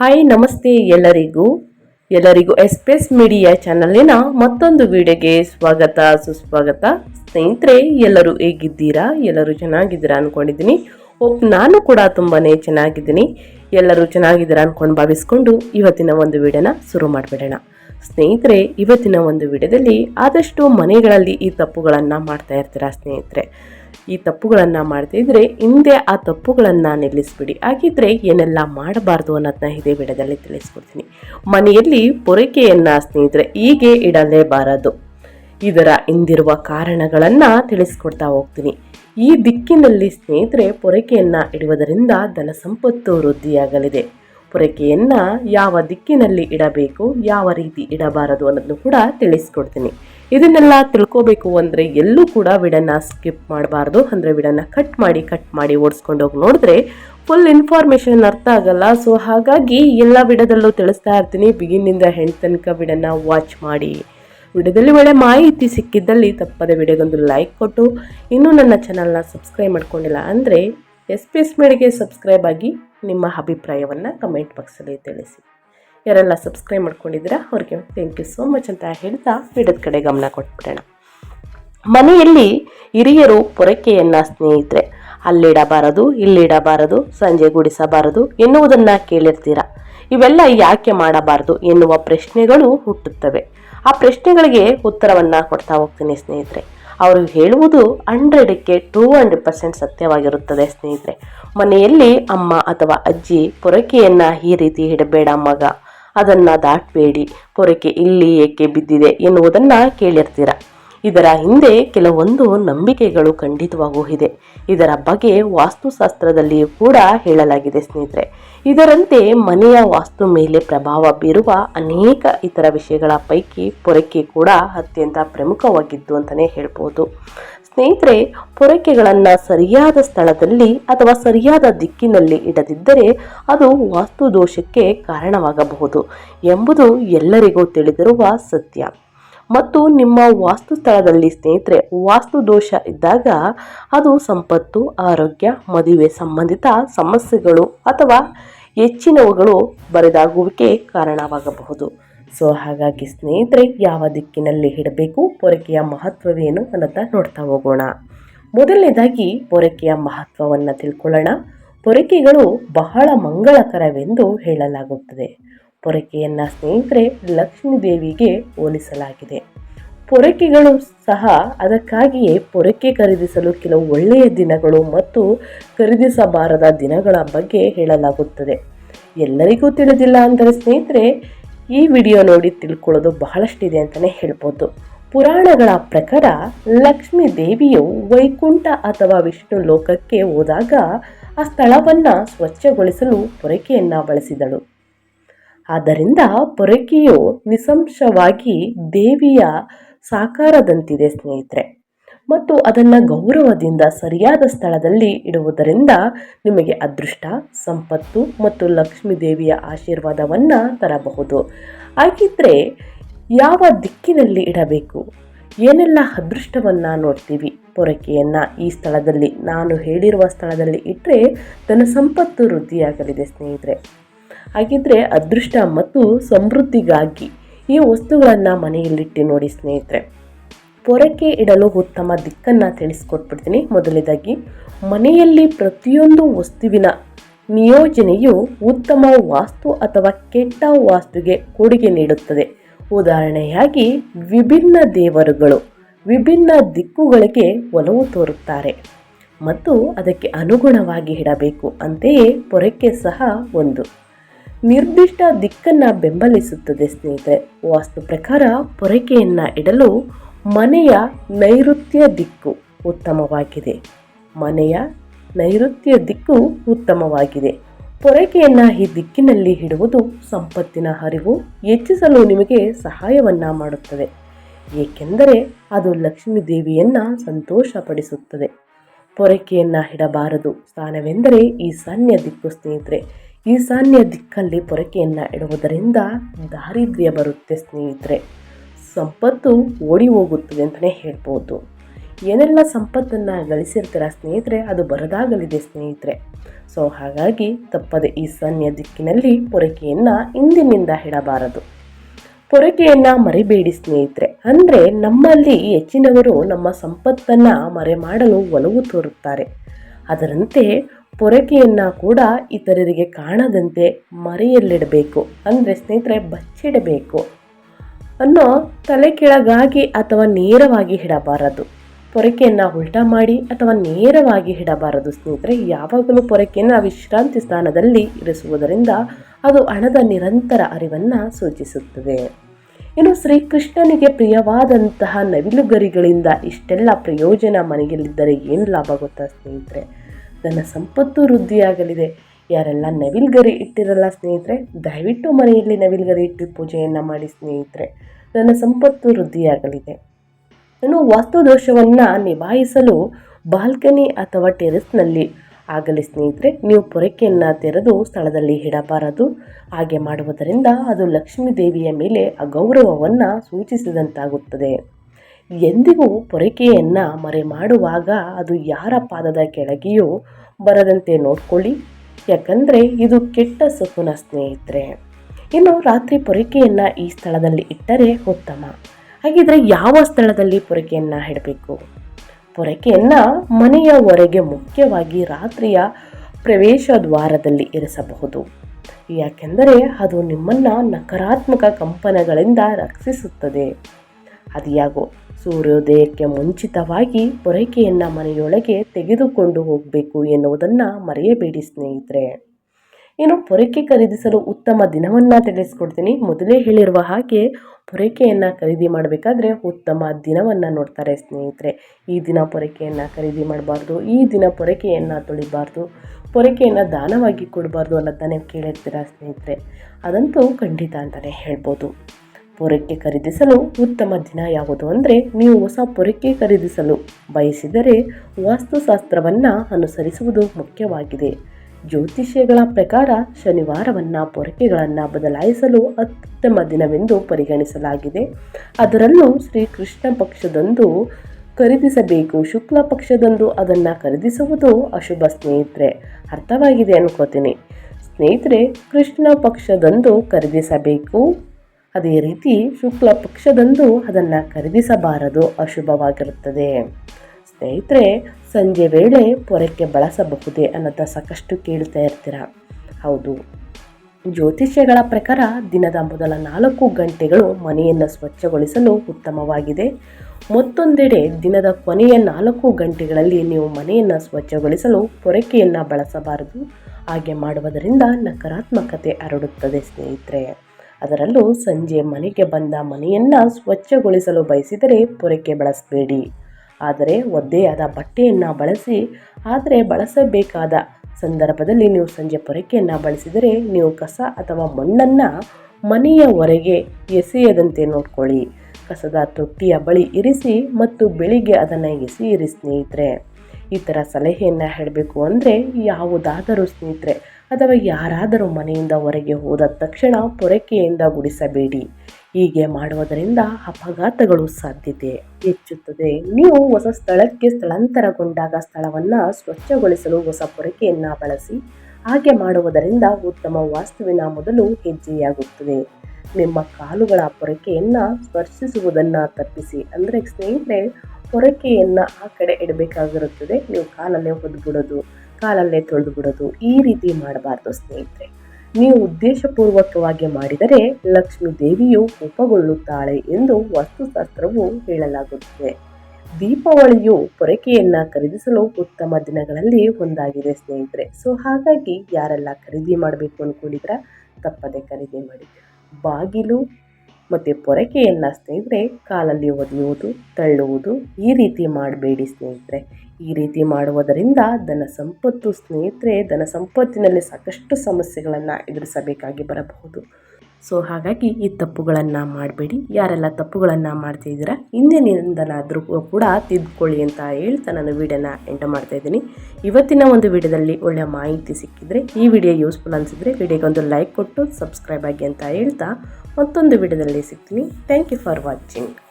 Hi ನಮಸ್ತೆ ಎಲ್ಲರಿಗೂ. ಎಲ್ಲರಿಗೂ ಎಸ್ಪೆಸ್ ಮೀಡಿಯಾ ಚಾನಲಿನ ಮತ್ತೊಂದು ವಿಡಿಯೋಗೆ ಸ್ವಾಗತ, ಸುಸ್ವಾಗತ. ಸ್ನೇಹಿತರೆ, ಎಲ್ಲರೂ ಹೇಗಿದ್ದೀರಾ? ಎಲ್ಲರೂ ಚೆನ್ನಾಗಿದ್ದೀರಾ ಅಂದ್ಕೊಂಡಿದ್ದೀನಿ ಒಪ್ ನಾನು ಕೂಡ ತುಂಬಾ ಚೆನ್ನಾಗಿದ್ದೀನಿ. ಎಲ್ಲರೂ ಚೆನ್ನಾಗಿದ್ದೀರಾ ಅಂದ್ಕೊಂಡು ಭಾವಿಸ್ಕೊಂಡು ಇವತ್ತಿನ ಒಂದು ವಿಡಿಯೋನ ಶುರು ಮಾಡಿಬಿಡೋಣ. ಸ್ನೇಹಿತರೆ, ಇವತ್ತಿನ ಒಂದು ವಿಡಿಯೋದಲ್ಲಿ ಆದಷ್ಟು ಮನೆಗಳಲ್ಲಿ ಈ ತಪ್ಪುಗಳನ್ನು ಮಾಡ್ತಾ ಇರ್ತೀರಾ ಸ್ನೇಹಿತರೆ? ಈ ತಪ್ಪುಗಳನ್ನು ಮಾಡ್ತಿದ್ರೆ ಹಿಂದೆ ಆ ತಪ್ಪುಗಳನ್ನು ನಿಲ್ಲಿಸ್ಬಿಡಿ. ಹಾಗಿದ್ರೆ ಏನೆಲ್ಲ ಮಾಡಬಾರ್ದು ಅನ್ನೋದನ್ನ ಇದೇ ವಿಡದಲ್ಲಿ ತಿಳಿಸ್ಕೊಡ್ತೀನಿ. ಮನೆಯಲ್ಲಿ ಪೊರಕೆಯನ್ನು ಸ್ನೇಹಿತರೆ ಹೀಗೆ ಇಡಲೇಬಾರದು. ಇದರ ಹಿಂದಿರುವ ಕಾರಣಗಳನ್ನು ತಿಳಿಸ್ಕೊಡ್ತಾ ಹೋಗ್ತೀನಿ. ಈ ದಿಕ್ಕಿನಲ್ಲಿ ಸ್ನೇಹಿತರೆ ಪೊರಕೆಯನ್ನು ಇಡುವುದರಿಂದ ಧನ ಸಂಪತ್ತು ವೃದ್ಧಿಯಾಗಲಿದೆ. ಪೊರಕೆಯನ್ನು ಯಾವ ದಿಕ್ಕಿನಲ್ಲಿ ಇಡಬೇಕು, ಯಾವ ರೀತಿ ಇಡಬಾರದು ಅನ್ನೋದನ್ನು ಕೂಡ ತಿಳಿಸ್ಕೊಡ್ತೀನಿ. ಇದನ್ನೆಲ್ಲ ತಿಳ್ಕೊಬೇಕು ಅಂದರೆ ಎಲ್ಲೂ ಕೂಡ ವಿಡನ್ನ ಸ್ಕಿಪ್ ಮಾಡಬಾರ್ದು. ಅಂದರೆ ವಿಡನ್ನ ಕಟ್ ಮಾಡಿ ಕಟ್ ಮಾಡಿ ಓಡಿಸ್ಕೊಂಡು ಹೋಗಿ ನೋಡಿದ್ರೆ ಫುಲ್ ಇನ್ಫಾರ್ಮೇಷನ್ ಅರ್ಥ ಆಗಲ್ಲ. ಸೊ ಹಾಗಾಗಿ ಎಲ್ಲ ವಿಡದಲ್ಲೂ ತಿಳಿಸ್ತಾ ಇರ್ತೀನಿ. ಬಿಗಿನಿಂದ ಹೆಣ್ಣು ತನಕ ವಿಡನ್ನ ವಾಚ್ ಮಾಡಿ. ವಿಡಿಯೋದಲ್ಲಿ ಒಳ್ಳೆ ಮಾಹಿತಿ ಸಿಕ್ಕಿದ್ದಲ್ಲಿ ತಪ್ಪದೆ ವಿಡಿಯೋಗೊಂದು ಲೈಕ್ ಕೊಟ್ಟು. ಇನ್ನೂ ನನ್ನ ಚಾನಲ್ನ ಸಬ್ಸ್ಕ್ರೈಬ್ ಮಾಡ್ಕೊಂಡಿಲ್ಲ ಅಂದರೆ ಎಸ್ ಪಿ ಎಸ್ ಮೇಡಿಗೆ ಸಬ್ಸ್ಕ್ರೈಬ್ ಆಗಿ ನಿಮ್ಮ ಅಭಿಪ್ರಾಯವನ್ನು ಕಮೆಂಟ್ ಬಾಕ್ಸಲ್ಲಿ ತಿಳಿಸಿ. ಯಾರೆಲ್ಲ ಸಬ್ಸ್ಕ್ರೈಬ್ ಮಾಡ್ಕೊಂಡಿದ್ದೀರಾ, ಅವ್ರಿಗೆ ಥ್ಯಾಂಕ್ ಯು ಸೋ ಮಚ್ ಅಂತ ಹೇಳ್ತಾ ವಿಡಿಯೋದ ಕಡೆ ಗಮನ ಕೊಟ್ಬಿಡೋಣ. ಮನೆಯಲ್ಲಿ ಹಿರಿಯರು ಪೊರಕೆಯನ್ನು ಸ್ನೇಹಿತರೆ, ಅಲ್ಲಿಡಬಾರದು, ಇಲ್ಲಿಡಬಾರದು, ಸಂಜೆ ಗುಡಿಸಬಾರದು ಎನ್ನುವುದನ್ನು ಕೇಳಿರ್ತೀರ? ಇವೆಲ್ಲ ಯಾಕೆ ಮಾಡಬಾರದು ಎನ್ನುವ ಪ್ರಶ್ನೆಗಳು ಹುಟ್ಟುತ್ತವೆ. ಆ ಪ್ರಶ್ನೆಗಳಿಗೆ ಉತ್ತರವನ್ನು ಕೊಡ್ತಾ ಹೋಗ್ತೀನಿ ಸ್ನೇಹಿತರೆ. ಅವರು ಹೇಳುವುದು ಹಂಡ್ರೆಡಕ್ಕೆ ಟೂ ಹಂಡ್ರೆಡ್ ಪರ್ಸೆಂಟ್ ಸತ್ಯವಾಗಿರುತ್ತದೆ ಸ್ನೇಹಿತರೆ. ಮನೆಯಲ್ಲಿ ಅಮ್ಮ ಅಥವಾ ಅಜ್ಜಿ ಪೊರಕೆಯನ್ನು ಈ ರೀತಿ ಇಡಬೇಡ ಮಗ. ಅದನ್ನು ದಾಟಬೇಡಿ. ಪೊರಕೆ ಇಲ್ಲಿ ಏಕೆ ಬಿದ್ದಿದೆ ಎನ್ನುವುದನ್ನು ಕೇಳಿರ್ತೀರ. ಇದರ ಹಿಂದೆ ಕೆಲವೊಂದು ನಂಬಿಕೆಗಳು ಖಂಡಿತವಾಗೂ ಇದೆ ಇದರ ಬಗ್ಗೆ ವಾಸ್ತುಶಾಸ್ತ್ರದಲ್ಲಿಯೂ ಕೂಡ ಹೇಳಲಾಗಿದೆ ಸ್ನೇಹಿತರೆ. ಇದರಂತೆ ಮನೆಯ ವಾಸ್ತು ಮೇಲೆ ಪ್ರಭಾವ ಬೀರುವ ಅನೇಕ ಇತರ ವಿಷಯಗಳ ಪೈಕಿ ಪೊರಕೆ ಕೂಡ ಅತ್ಯಂತ ಪ್ರಮುಖವಾಗಿದ್ದು ಅಂತಲೇ ಹೇಳ್ಬೋದು. ಸ್ನೇಹಿತರೆ, ಪೊರಕೆಗಳನ್ನು ಸರಿಯಾದ ಸ್ಥಳದಲ್ಲಿ ಅಥವಾ ಸರಿಯಾದ ದಿಕ್ಕಿನಲ್ಲಿ ಇಡದಿದ್ದರೆ ಅದು ವಾಸ್ತು ದೋಷಕ್ಕೆ ಕಾರಣವಾಗಬಹುದು ಎಂಬುದು ಎಲ್ಲರಿಗೂ ತಿಳಿದಿರುವ ಸತ್ಯ. ಮತ್ತು ನಿಮ್ಮ ವಾಸ್ತು ಸ್ಥಳದಲ್ಲಿ ಸ್ನೇಹಿತರೆ ವಾಸ್ತು ದೋಷ ಇದ್ದಾಗ ಅದು ಸಂಪತ್ತು, ಆರೋಗ್ಯ, ಮದುವೆ ಸಂಬಂಧಿತ ಸಮಸ್ಯೆಗಳು ಅಥವಾ ಹೆಚ್ಚಿನವುಗಳು ಬರಿದಾಗುವಿಕೆ ಕಾರಣವಾಗಬಹುದು. ಸೊ ಹಾಗಾಗಿ ಸ್ನೇಹಿತರೆ, ಯಾವ ದಿಕ್ಕಿನಲ್ಲಿ ಇಡಬೇಕು ಪೊರಕೆಯ ಮಹತ್ವವೇನು ಅನ್ನೋದನ್ನ ನೋಡ್ತಾ ಹೋಗೋಣ. ಮೊದಲನೇದಾಗಿ ಪೊರಕೆಯ ಮಹತ್ವವನ್ನು ತಿಳ್ಕೊಳ್ಳೋಣ. ಪೊರಕೆಗಳು ಬಹಳ ಮಂಗಳಕರವೆಂದು ಹೇಳಲಾಗುತ್ತದೆ. ಪೊರಕೆಯನ್ನು ಸ್ನೇಹಿತರೆ, ಲಕ್ಷ್ಮೀ ದೇವಿಗೆ ಹೋಲಿಸಲಾಗಿದೆ. ಪೊರಕೆಗಳು ಸಹ ಅದಕ್ಕಾಗಿಯೇ ಪೊರಕೆ ಖರೀದಿಸಲು ಕೆಲವು ಒಳ್ಳೆಯ ದಿನಗಳು ಮತ್ತು ಖರೀದಿಸಬಾರದ ದಿನಗಳ ಬಗ್ಗೆ ಹೇಳಲಾಗುತ್ತದೆ. ಎಲ್ಲರಿಗೂ ತಿಳಿದಿಲ್ಲ ಅಂದರೆ ಸ್ನೇಹಿತರೆ ಈ ವಿಡಿಯೋ ನೋಡಿ ತಿಳ್ಕೊಳ್ಳೋದು ಬಹಳಷ್ಟಿದೆ ಅಂತಲೇ ಹೇಳ್ಬೋದು. ಪುರಾಣಗಳ ಪ್ರಕಾರ ಲಕ್ಷ್ಮೀ ದೇವಿಯು ವೈಕುಂಠ ಅಥವಾ ವಿಷ್ಣು ಲೋಕಕ್ಕೆ ಹೋದಾಗ ಆ ಸ್ಥಳವನ್ನು ಸ್ವಚ್ಛಗೊಳಿಸಲು ಪೊರಕೆಯನ್ನು ಬಳಸಿದಳು. ಆದ್ದರಿಂದ ಪೊರಕೆಯು ನಿಸ್ಸಂಶವಾಗಿ ದೇವಿಯ ಸಾಕಾರದಂತಿದೆ ಸ್ನೇಹಿತರೆ. ಮತ್ತು ಅದನ್ನು ಗೌರವದಿಂದ ಸರಿಯಾದ ಸ್ಥಳದಲ್ಲಿ ಇಡುವುದರಿಂದ ನಿಮಗೆ ಅದೃಷ್ಟ, ಸಂಪತ್ತು ಮತ್ತು ಲಕ್ಷ್ಮೀ ದೇವಿಯ ಆಶೀರ್ವಾದವನ್ನು ತರಬಹುದು. ಹಾಗಿದ್ರೆ ಯಾವ ದಿಕ್ಕಿನಲ್ಲಿ ಇಡಬೇಕು? ಏನೆಲ್ಲ ಅದೃಷ್ಟವನ್ನು ನೋಡ್ತೀವಿ? ಪೊರಕೆಯನ್ನು ಈ ಸ್ಥಳದಲ್ಲಿ, ನಾನು ಹೇಳಿರುವ ಸ್ಥಳದಲ್ಲಿ ಇಟ್ಟರೆ ತನ್ನ ಸಂಪತ್ತು ವೃದ್ಧಿಯಾಗಲಿದೆ ಸ್ನೇಹಿತರೆ. ಹಾಗಿದ್ರೆ ಅದೃಷ್ಟ ಮತ್ತು ಸಮೃದ್ಧಿಗಾಗಿ ಈ ವಸ್ತುಗಳನ್ನು ಮನೆಯಲ್ಲಿಟ್ಟು ನೋಡಿ ಸ್ನೇಹಿತರೆ. ಪೊರಕೆ ಇಡಲು ಉತ್ತಮ ದಿಕ್ಕನ್ನು ತಿಳಿಸ್ಕೊಟ್ಬಿಡ್ತೀನಿ. ಮೊದಲನೇದಾಗಿ ಮನೆಯಲ್ಲಿ ಪ್ರತಿಯೊಂದು ವಸ್ತುವಿನ ನಿಯೋಜನೆಯು ಉತ್ತಮ ವಾಸ್ತು ಅಥವಾ ಕೆಟ್ಟ ವಾಸ್ತುಗೆ ಕೊಡುಗೆ ನೀಡುತ್ತದೆ. ಉದಾಹರಣೆಯಾಗಿ, ವಿಭಿನ್ನ ದೇವರುಗಳು ವಿಭಿನ್ನ ದಿಕ್ಕುಗಳಿಗೆ ಒಲವು ತೋರುತ್ತಾರೆ ಮತ್ತು ಅದಕ್ಕೆ ಅನುಗುಣವಾಗಿ ಇಡಬೇಕು ಅಂತೆಯೇ ಪೊರಕೆ ಸಹ ಒಂದು. ನಿರ್ದಿಷ್ಟ ದಿಕ್ಕನ್ನು ಬೆಂಬಲಿಸುತ್ತದೆ ಸ್ನೇಹಿತರೆ, ವಾಸ್ತು ಪ್ರಕಾರ ಪೊರಕೆಯನ್ನು ಇಡಲು ಮನೆಯ ನೈಋತ್ಯ ದಿಕ್ಕು ಉತ್ತಮವಾಗಿದೆ. ಮನೆಯ ನೈಋತ್ಯ ದಿಕ್ಕು ಉತ್ತಮವಾಗಿದೆ. ಪೊರಕೆಯನ್ನು ಈ ದಿಕ್ಕಿನಲ್ಲಿ ಇಡುವುದು ಸಂಪತ್ತಿನ ಹರಿವು ಹೆಚ್ಚಿಸಲು ನಿಮಗೆ ಸಹಾಯವನ್ನು ಮಾಡುತ್ತದೆ. ಏಕೆಂದರೆ ಅದು ಲಕ್ಷ್ಮೀ ದೇವಿಯನ್ನು ಸಂತೋಷಪಡಿಸುತ್ತದೆ. ಪೊರಕೆಯನ್ನು ಇಡಬಾರದು ಸ್ಥಾನವೆಂದರೆ ಈಶಾನ್ಯ ದಿಕ್ಕು ಸ್ನೇಹಿತರೆ. ಈಶಾನ್ಯ ದಿಕ್ಕಲ್ಲಿ ಪೊರಕೆಯನ್ನು ಇಡುವುದರಿಂದ ದಾರಿದ್ರ್ಯ ಬರುತ್ತೆ ಸ್ನೇಹಿತರೆ. ಸಂಪತ್ತು ಓಡಿ ಹೋಗುತ್ತದೆ ಅಂತಲೇ ಹೇಳ್ಬೋದು. ಏನೆಲ್ಲ ಸಂಪತ್ತನ್ನು ಗಳಿಸಿರ್ತೀರ ಸ್ನೇಹಿತರೆ, ಅದು ಬರದಾಗಲಿದೆ ಸ್ನೇಹಿತರೆ. ಸೊ ಹಾಗಾಗಿ ತಪ್ಪದೆ ಈ ಸನ್ಯ ದಿಕ್ಕಿನಲ್ಲಿ ಪೊರಕೆಯನ್ನು ಇಂದಿನಿಂದ ಇಡಬಾರದು ಪೊರಕೆಯನ್ನು ಮರಿಬೇಡಿ ಸ್ನೇಹಿತರೆ. ಅಂದರೆ ನಮ್ಮಲ್ಲಿ ಹೆಚ್ಚಿನವರು ನಮ್ಮ ಸಂಪತ್ತನ್ನು ಮರೆ ಮಾಡಲು ಒಲವು ತೋರುತ್ತಾರೆ. ಅದರಂತೆ ಪೊರಕೆಯನ್ನು ಕೂಡ ಇತರರಿಗೆ ಕಾಣದಂತೆ ಮರೆಯಲ್ಲಿಡಬೇಕು. ಅಂದರೆ ಸ್ನೇಹಿತರೆ, ಬಚ್ಚಿಡಬೇಕು. ಅನ್ನೋ ತಲೆ ಕೆಳಗಾಗಿ ಅಥವಾ ನೇರವಾಗಿ ಇಡಬಾರದು ಪೊರಕೆಯನ್ನು ಉಲ್ಟಾ ಮಾಡಿ ಅಥವಾ ನೇರವಾಗಿ ಇಡಬಾರದು ಸ್ನೇಹಿತರೆ, ಯಾವಾಗಲೂ ಪೊರಕೆಯನ್ನು ವಿಶ್ರಾಂತಿ ಸ್ಥಾನದಲ್ಲಿ ಇರಿಸುವುದರಿಂದ ಅದು ಹಣದ ನಿರಂತರ ಅರಿವನ್ನು ಸೂಚಿಸುತ್ತದೆ. ಇನ್ನು ಶ್ರೀಕೃಷ್ಣನಿಗೆ ಪ್ರಿಯವಾದಂತಹ ನವಿಲುಗರಿಗಳಿಂದ ಇಷ್ಟೆಲ್ಲ ಪ್ರಯೋಜನ ಮನೆಯಲ್ಲಿದ್ದರೆ ಏನು ಲಾಭ ಗೊತ್ತಾ ಸ್ನೇಹಿತರೆ? ನನ್ನ ಸಂಪತ್ತು ವೃದ್ಧಿಯಾಗಲಿದೆ. ಯಾರೆಲ್ಲ ನವಿಲ್ಗರಿ ಇಟ್ಟಿರಲ್ಲ ಸ್ನೇಹಿತರೆ, ದಯವಿಟ್ಟು ಮನೆಯಲ್ಲಿ ನವಿಲ್ಗರಿ ಇಟ್ಟು ಪೂಜೆಯನ್ನು ಮಾಡಿ ಸ್ನೇಹಿತರೆ. ನನ್ನ ಸಂಪತ್ತು ವೃದ್ಧಿಯಾಗಲಿದೆ. ನಾನು ವಾಸ್ತು ದೋಷವನ್ನು ನಿಭಾಯಿಸಲು ಬಾಲ್ಕನಿ ಅಥವಾ ಟೆರೆಸ್ನಲ್ಲಿ ಆಗಲಿ ಸ್ನೇಹಿತರೆ. ನೀವು ಪೊರಕೆಯನ್ನು ತೆರೆದು ಸ್ಥಳದಲ್ಲಿ ಇಡಬಾರದು. ಹಾಗೆ ಮಾಡುವುದರಿಂದ ಅದು ಲಕ್ಷ್ಮೀ ದೇವಿಯ ಮೇಲೆ ಅಗೌರವವನ್ನು ಸೂಚಿಸಿದಂತಾಗುತ್ತದೆ. ಎಂದಿಗೂ ಪೊರಕೆಯನ್ನು ಮರೆ ಮಾಡುವಾಗ ಅದು ಯಾರ ಪಾದದ ಕೆಳಗೆಯೂ ಬರದಂತೆ ನೋಡ್ಕೊಳ್ಳಿ. ಯಾಕಂದರೆ ಇದು ಕೆಟ್ಟ ಸುಖನ ಸ್ನೇಹಿತರೆ. ಇನ್ನು ರಾತ್ರಿ ಪೊರಕೆಯನ್ನು ಈ ಸ್ಥಳದಲ್ಲಿ ಇಟ್ಟರೆ ಉತ್ತಮ. ಹಾಗಿದ್ರೆ ಯಾವ ಸ್ಥಳದಲ್ಲಿ ಪೊರಕೆಯನ್ನು ಇಡಬೇಕು? ಪೊರಕೆಯನ್ನು ಮನೆಯ ಹೊರಗೆ ಮುಖ್ಯವಾಗಿ ರಾತ್ರಿಯ ಪ್ರವೇಶ ದ್ವಾರದಲ್ಲಿ ಇರಿಸಬಹುದು. ಯಾಕೆಂದರೆ ಅದು ನಿಮ್ಮನ್ನು ನಕಾರಾತ್ಮಕ ಕಂಪನಗಳಿಂದ ರಕ್ಷಿಸುತ್ತದೆ. ಅದಿಯಾಗೋ ಸೂರ್ಯೋದಯಕ್ಕೆ ಮುಂಚಿತವಾಗಿ ಪೊರಕೆಯನ್ನು ಮನೆಯೊಳಗೆ ತೆಗೆದುಕೊಂಡು ಹೋಗಬೇಕು ಎನ್ನುವುದನ್ನು ಮರೆಯಬೇಡಿ ಸ್ನೇಹಿತರೆ. ಇನ್ನು ಪೊರಕೆ ಖರೀದಿಸಲು ಉತ್ತಮ ದಿನವನ್ನು ತಿಳಿಸ್ಕೊಡ್ತೀನಿ. ಮೊದಲೇ ಹೇಳಿರುವ ಹಾಗೆ ಪೊರಕೆಯನ್ನು ಖರೀದಿ ಮಾಡಬೇಕಾದ್ರೆ ಉತ್ತಮ ದಿನವನ್ನು ನೋಡ್ತಾರೆ ಸ್ನೇಹಿತರೆ. ಈ ದಿನ ಪೊರಕೆಯನ್ನು ಖರೀದಿ ಮಾಡಬಾರ್ದು, ಈ ದಿನ ಪೊರಕೆಯನ್ನು ತೊಳಿಬಾರ್ದು, ಪೊರಕೆಯನ್ನು ದಾನವಾಗಿ ಕೊಡಬಾರ್ದು ಅನ್ನೋದನ್ನೇ ಕೇಳಿರ್ತೀರ ಸ್ನೇಹಿತರೆ? ಅದಂತೂ ಖಂಡಿತ ಅಂತಲೇ ಹೇಳ್ಬೋದು. ಪೊರಕೆ ಖರೀದಿಸಲು ಉತ್ತಮ ದಿನ ಯಾವುದು ಅಂದರೆ ನೀವು ಹೊಸ ಪೊರಕೆ ಖರೀದಿಸಲು ಬಯಸಿದರೆ ವಾಸ್ತುಶಾಸ್ತ್ರವನ್ನು ಅನುಸರಿಸುವುದು ಮುಖ್ಯವಾಗಿದೆ. ಜ್ಯೋತಿಷ್ಯಗಳ ಪ್ರಕಾರ ಶನಿವಾರವನ್ನು ಪೊರಕೆಗಳನ್ನು ಬದಲಾಯಿಸಲು ಅತ್ಯುತ್ತಮ ದಿನವೆಂದು ಪರಿಗಣಿಸಲಾಗಿದೆ. ಅದರಲ್ಲೂ ಶ್ರೀಕೃಷ್ಣ ಪಕ್ಷದಂದು ಖರೀದಿಸಬೇಕು, ಶುಕ್ಲ ಪಕ್ಷದಂದು ಅದನ್ನು ಖರೀದಿಸುವುದು ಅಶುಭ ಸ್ನೇಹಿತರೆ, ಅರ್ಥವಾಗಿದೆ ಅನ್ಕೋತೀನಿ. ಸ್ನೇಹಿತರೆ, ಕೃಷ್ಣ ಪಕ್ಷದಂದು ಖರೀದಿಸಬೇಕು. ಅದೇ ರೀತಿ ಶುಕ್ಲ ಪಕ್ಷದಂದು ಅದನ್ನು ಖರೀದಿಸಬಾರದು, ಅಶುಭವಾಗಿರುತ್ತದೆ. ಸ್ನೇಹಿತರೆ, ಸಂಜೆ ವೇಳೆ ಪೊರಕ್ಕೆ ಬಳಸಬಹುದೇ ಅನ್ನೋದ ಸಾಕಷ್ಟು ಕೇಳ್ತಾ ಇರ್ತೀರ? ಹೌದು. ಜ್ಯೋತಿಷ್ಯಗಳ ಪ್ರಕಾರ ದಿನದ ಮೊದಲ ನಾಲ್ಕು ಗಂಟೆಗಳು ಮನೆಯನ್ನು ಸ್ವಚ್ಛಗೊಳಿಸಲು ಉತ್ತಮವಾಗಿದೆ. ಮತ್ತೊಂದೆಡೆ ದಿನದ ಕೊನೆಯ ನಾಲ್ಕು ಗಂಟೆಗಳಲ್ಲಿ ನೀವು ಮನೆಯನ್ನು ಸ್ವಚ್ಛಗೊಳಿಸಲು ಪೊರಕೆಯನ್ನು ಬಳಸಬಾರದು. ಹಾಗೆ ಮಾಡುವುದರಿಂದ ನಕಾರಾತ್ಮಕತೆ ಹರಡುತ್ತದೆ ಸ್ನೇಹಿತರೆ. ಅದರಲ್ಲೂ ಸಂಜೆ ಮನೆಗೆ ಬಂದ ಮನೆಯನ್ನು ಸ್ವಚ್ಛಗೊಳಿಸಲು ಬಯಸಿದರೆ ಪೊರಕೆ ಬಳಸಬೇಡಿ. ಆದರೆ ಒದ್ದೆಯಾದ ಬಟ್ಟೆಯನ್ನು ಬಳಸಿ, ಆದರೆ ಬಳಸಬೇಕಾದ ಸಂದರ್ಭದಲ್ಲಿ ನೀವು ಸಂಜೆ ಪೊರಕೆಯನ್ನು ಬಳಸಿದರೆ ನೀವು ಕಸ ಅಥವಾ ಮಣ್ಣನ್ನು ಮನೆಯ ಹೊರಗೆ ಎಸೆಯದಂತೆ ನೋಡ್ಕೊಳ್ಳಿ. ಕಸದ ತೊಟ್ಟಿಯ ಬಳಿ ಇರಿಸಿ ಮತ್ತು ಬೆಳಿಗ್ಗೆ ಅದನ್ನು ಎಸೆಯಿರಿ ಸ್ನೇಹಿತರೆ. ಈ ಥರ ಸಲಹೆಯನ್ನು ಹೇಳಬೇಕು ಅಂದರೆ ಯಾವುದಾದರೂ ಸ್ನೇಹಿತರೆ ಅಥವಾ ಯಾರಾದರೂ ಮನೆಯಿಂದ ಹೊರಗೆ ಹೋದ ತಕ್ಷಣ ಪೊರಕೆಯಿಂದ ಗುಡಿಸಬೇಡಿ. ಹೀಗೆ ಮಾಡುವುದರಿಂದ ಅಪಘಾತಗಳು ಸಾಧ್ಯತೆ ಹೆಚ್ಚುತ್ತದೆ. ನೀವು ಹೊಸ ಸ್ಥಳಕ್ಕೆ ಸ್ಥಳಾಂತರಗೊಂಡಾಗ ಸ್ಥಳವನ್ನು ಸ್ವಚ್ಛಗೊಳಿಸಲು ಹೊಸ ಪೊರಕೆಯನ್ನು ಬಳಸಿ, ಹಾಗೆ ಮಾಡುವುದರಿಂದ ಉತ್ತಮ ವಾಸ್ತುವಿನ ಮೊದಲು ಹೆಜ್ಜೆಯಾಗುತ್ತದೆ. ನಿಮ್ಮ ಕಾಲುಗಳ ಪೊರಕೆಯನ್ನು ಸ್ಪರ್ಶಿಸುವುದನ್ನು ತಪ್ಪಿಸಿ, ಅಂದರೆ ಸ್ನೇಹಿತರೆ, ಪೊರಕೆಯನ್ನು ಆ ಕಡೆ ಇಡಬೇಕಾಗಿರುತ್ತದೆ. ನೀವು ಕಾಲಲ್ಲೇ ಹೊದ್ಬಿಡೋದು. ಕಾಲಲ್ಲೇ ತೊಳೆದು ಬಿಡೋದು ಈ ರೀತಿ ಮಾಡಬಾರ್ದು ಸ್ನೇಹಿತರೆ. ನೀವು ಉದ್ದೇಶಪೂರ್ವಕವಾಗಿ ಮಾಡಿದರೆ ಲಕ್ಷ್ಮೀ ದೇವಿಯು ಕೋಪಗೊಳ್ಳುತ್ತಾಳೆ ಎಂದು ವಾಸ್ತುಶಾಸ್ತ್ರವು ಹೇಳಲಾಗುತ್ತದೆ. ದೀಪಾವಳಿಯು ಪೊರಕೆಯನ್ನು ಖರೀದಿಸಲು ಉತ್ತಮ ದಿನಗಳಲ್ಲಿ ಒಂದಾಗಿದೆ ಸ್ನೇಹಿತರೆ. ಸೊ, ಹಾಗಾಗಿ ಯಾರೆಲ್ಲ ಖರೀದಿ ಮಾಡಬೇಕು ಅಂದ್ಕೊಂಡಿದ್ರ ತಪ್ಪದೆ ಖರೀದಿ ಮಾಡಿ. ಬಾಗಿಲು ಮತ್ತು ಪೊರಕೆಯನ್ನು ಸ್ನೇಹಿತರೆ ಕಾಲಲ್ಲಿ ಒದೆಯುವುದು ತಳ್ಳುವುದು ಈ ರೀತಿ ಮಾಡಬೇಡಿ ಸ್ನೇಹಿತರೆ. ಈ ರೀತಿ ಮಾಡುವುದರಿಂದ ಧನ ಸಂಪತ್ತು ಸ್ನೇಹಿತರೆ, ಧನ ಸಂಪತ್ತಿನಲ್ಲಿ ಸಾಕಷ್ಟು ಸಮಸ್ಯೆಗಳನ್ನು ಎದುರಿಸಬೇಕಾಗಿ ಬರಬಹುದು. ಸೊ, ಹಾಗಾಗಿ ಈ ತಪ್ಪುಗಳನ್ನು ಮಾಡಬೇಡಿ. ಯಾರೆಲ್ಲ ತಪ್ಪುಗಳನ್ನು ಮಾಡ್ತಾ ಇದ್ದೀರಾ ಹಿಂದಿನಿಂದಲಾದರೂ ಕೂಡ ತಿದ್ದುಕೊಳ್ಳಿ ಅಂತ ಹೇಳ್ತಾ ನಾನು ವಿಡಿಯೋನ ಎಂಟ ಮಾಡ್ತಾ ಇದ್ದೀನಿ. ಇವತ್ತಿನ ಒಂದು ವಿಡಿಯೋದಲ್ಲಿ ಒಳ್ಳೆಯ ಮಾಹಿತಿ ಸಿಕ್ಕಿದ್ರೆ, ಈ ವಿಡಿಯೋ ಯೂಸ್ಫುಲ್ ಅನಿಸಿದ್ರೆ ವಿಡಿಯೋಗೆ ಒಂದು ಲೈಕ್ ಕೊಟ್ಟು ಸಬ್ಸ್ಕ್ರೈಬ್ ಆಗಿ ಅಂತ ಹೇಳ್ತಾ ಮತ್ತೊಂದು ವಿಡಿಯೋದಲ್ಲಿ ಸಿಗ್ತೀನಿ. Thank you for watching